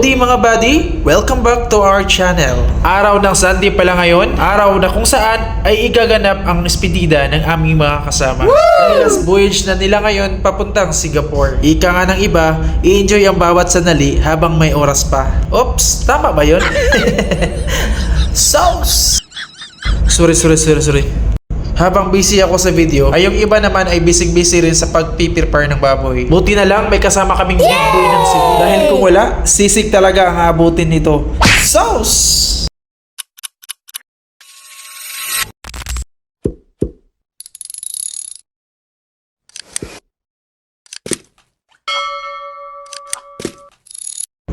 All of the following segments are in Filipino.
Howdy mga buddy! Welcome back to our channel. Araw ng Sunday pala ngayon, araw na kung saan ay igaganap ang espedida ng aming mga kasama. Dahil voyage na nila ngayon papuntang Singapore. Ika nga ng iba, i-enjoy ang bawat sandali habang may oras pa. Oops, tama ba yun? Sauce! Sorry, sorry, sorry, sorry. Habang busy ako sa video, ay yung iba naman ay busy-busy rin sa pagpipirpar ng baboy. Buti na lang may kasama kaming big boy ng Cebu. Dahil kung wala, sisig talaga ang aabutin nito. Sauce!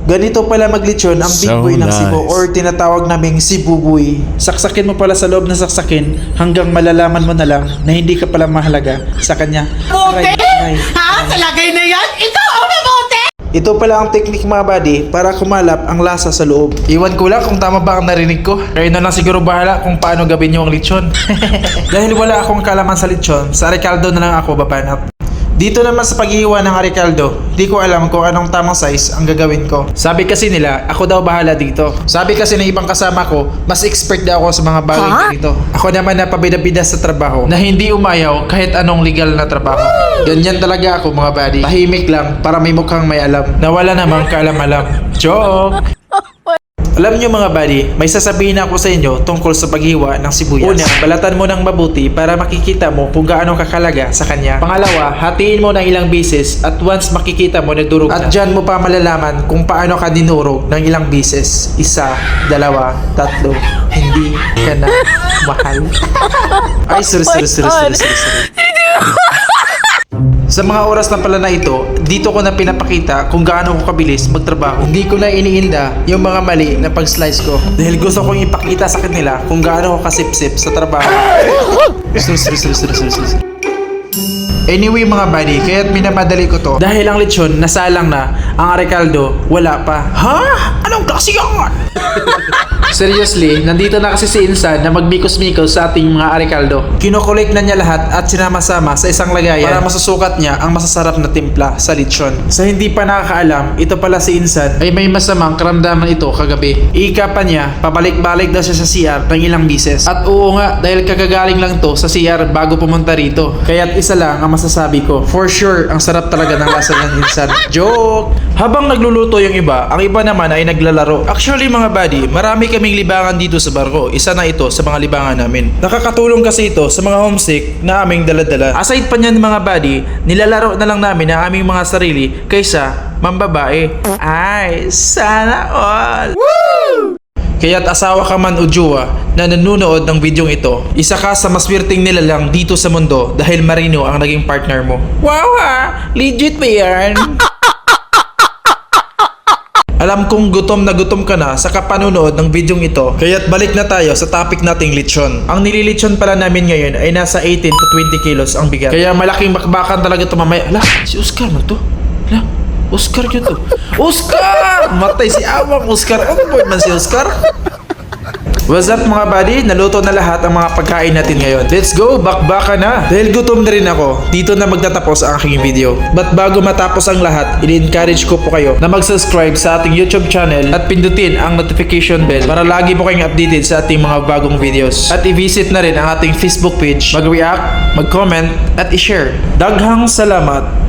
Ganito pala maglitsyon ang big So boy ng Cebu nice. or tinatawag naming Cebuboy. Saksakin mo pala sa loob ng saksakin hanggang malalaman mo na lang na hindi ka pala mahalaga sa kanya. Aray. Ha? Talagay na yan? Ikaw ang mabuti! Ito pala ang technique mga buddy para kumalap ang lasa sa loob. Iwan ko lang kung tama ba ang narinig ko. Kayo na lang siguro bahala kung paano gawin niyo ang lechon. Dahil wala akong kalaman sa lechon, sa Ricardo na lang ako babanat. Dito naman sa paghihiwa ng Arikaldo, di ko alam kung anong tamang size ang gagawin ko. Sabi kasi nila, ako daw bahala dito. Sabi kasi ng ibang kasama ko, mas expert daw ako sa mga bagay Ha? dito. Ako naman na pabida-bida sa trabaho, na hindi umayaw kahit anong legal na trabaho. Ganyan talaga ako mga buddy. Tahimik lang para may mukhang may alam, na wala namang kaalam-alam. Joke! Alam nyo mga buddy, may sasabihin ako sa inyo tungkol sa paghiwa ng sibuyas. Una, balatan mo ng mabuti para makikita mo kung gaano kakalaga sa kanya. Pangalawa, hatiin mo ng ilang bisis at once makikita mo na durog na. At dyan mo pa malalaman kung paano ka dinurog ng ilang bisis. Isa, dalawa, tatlo, hindi ka na mahal. Ay, sorry, sorry, sorry, sorry, sorry, sorry. Sa mga oras na pala na ito, dito ko na pinapakita kung gaano ko kabilis magtrabaho. Hindi ko na iniinda yung mga mali na pag-slice ko. Dahil gusto kong ipakita sa kanila kung gaano ko kasipsip sa trabaho. Sorry, sorry, sorry, sorry, sorry. Anyway mga buddy, kaya't minamadali ko to. Dahil ang lechon, nasalang na. Ang Arikaldo, wala pa. Ha? Anong klase yan? Seriously, nandito na kasi si Insan na magmikos-mikos sa ating mga Arikaldo. Kinokolek na niya lahat at sinama-sama sa isang lagayan para masusukat niya ang masasarap na timpla sa lechon. Sa hindi pa nakakaalam, ito pala si Insan ay may masamang karamdaman ito kagabi. Ika pa niya, pabalik-balik daw siya sa CR ng ilang bises. At oo nga, dahil kagagaling lang to sa CR bago pumunta rito. Kaya't isa lang ang masasabi ko. For sure, ang sarap talaga ng lasa ng Insan. Joke! Habang nagluluto yung iba, ang iba naman ay naglalaro. Actually mga buddy, marami kaming libangan dito sa barko. Isa na ito sa mga libangan namin. Nakakatulong kasi ito sa mga homesick na aming daladala. Aside pa niyan mga buddy, nilalaro na lang namin ang aming mga sarili kaysa mambabae. Ay, sana all! Kaya't asawa ka man o jowa na nanonood ng bidyong ito, isa ka sa maswerteng nilalang dito sa mundo dahil marino ang naging partner mo. Wow ha! Legit ba yan? Alam kong gutom na gutom ka na sa kapanunood ng bidyong ito, kaya't balik na tayo sa topic nating lechon. Ang nililechon pala namin ngayon ay nasa 18 to 20 kilos ang bigat. Kaya malaking bakbakan talaga ito mamaya. Ala, si Oscar man to. Ala, Oscar yun to. Oscar! Matay si Awang Oscar. Ano boy man si Oscar? What's up mga buddy? Naluto na lahat ang mga pagkain natin ngayon. Let's go! Bakbaka na! Dahil gutom na rin ako, dito na magtatapos ang aking video. But bago matapos ang lahat, i-encourage ko po kayo na mag-subscribe sa ating YouTube channel at pindutin ang notification bell para lagi po kayong updated sa ating mga bagong videos. At i-visit na rin ang ating Facebook page, mag-react, mag-comment, at i-share. Daghang salamat!